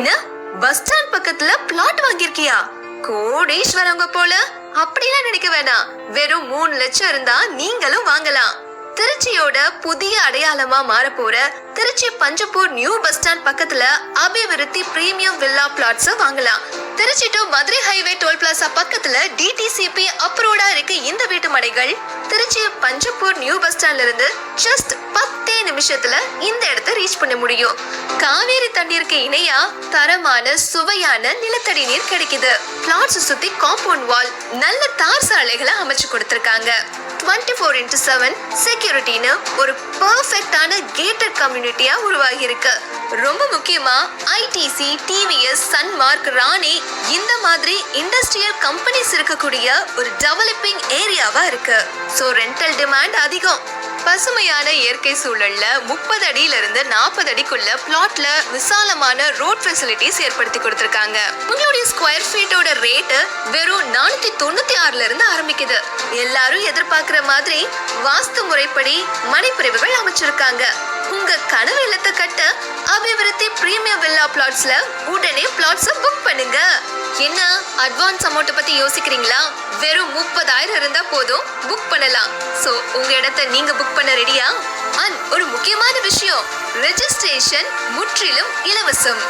என்ன bus stand பக்கத்துல plot வாங்கியிருக்கியா? கோடீஸ்வரங்க போல. அப்படிலாம் நினைக்க வேணாம். வெறும் மூணு லட்சம் இருந்தா நீங்களும் வாங்கலாம். திருச்சியோட புதிய அடையாளமா மாறப் போற Trichy Panjapur new bus stand பக்கத்துல அபிவிருத்தி பிரீமியம் வில்லா பிளாட்ஸ் வாங்கலாம். Trichy to Madurai highway toll plaza பக்கத்துல டிடிசிபி அப்ரோடா இருக்கு இந்த வீட்டு மடைகள். திருச்சி பஞ்சப்பூர் நியூ பஸ் ஸ்டாண்ட்ல இருந்து ஜஸ்ட் பத்தே நிமிஷத்துல இந்த இடத்த ரீச் பண்ண முடியும். காவேரி தண்ணீருக்கு இணையா தரமான சுவையான நிலத்தடி நீர் கிடைக்குது. பிளாட்ஸ் சுத்தி காம்பவுண்ட் வால் நல்ல தார் சாலைகளை அமைச்சு கொடுத்திருக்காங்க. டுவெண்ட்டி ஃபோர் இன்ட்டு செவன் செக்யூரிட்டின்னு ஒரு பர்ஃபெக்டான கேட்டட் கம்யூனிட்டியாக உருவாகி இருக்கு ரொம்ப முக்கியமா ஐடிசி டிவிஎஸ் சன்மார்க் ராணி இந்த மாதிரி இண்டஸ்ட்ரியல் கம்பெனிஸ் இருக்கக்கூடிய ஒரு டெவலப்பிங் ஏரியாவா இருக்கு. ஸோ ரெண்டல் டிமாண்ட் அதிகம். பசுமையான இயற்கை சூழல்ல முப்பது அடியில இருந்து நாற்பது அடிக்குள்ள பிளாட்ல விசாலமான ரோட் ஃபெசிலிட்டிஸ் ஏற்படுத்தி கொடுத்திருக்காங்க. உங்களுடைய ஸ்கொயர் ஃபீட்டோட ரேட்டு வெறும் நானூத்தி தொண்ணூத்தி ஆறுல இருந்து ஆரம்பிக்குது. எல்லாரும் எதிர்பார்க்கிற மாதிரி வாஸ்து முறைப்படி மனைப்பிரிவுகள் அமைச்சிருக்காங்க. உங்க கனவு இல்லத்தை கட்ட பிரீமியம் பிளாட்ஸ்ல உடனே பிளாட்ஸை புக் பண்ணுங்க. என்ன அட்வான்ஸ் அமௌண்ட் பத்தி யோசிக்கிறீங்களா? வெறும் முப்பதாயிரம் இருந்தா போதும் புக் பண்ணலாம். சோ உங்க இடத்த நீங்க புக் பண்ண ரெடியா அண்ட் ஒரு முக்கியமான விஷயம். ரெஜிஸ்ட்ரேஷன் முற்றிலும் இலவசம்.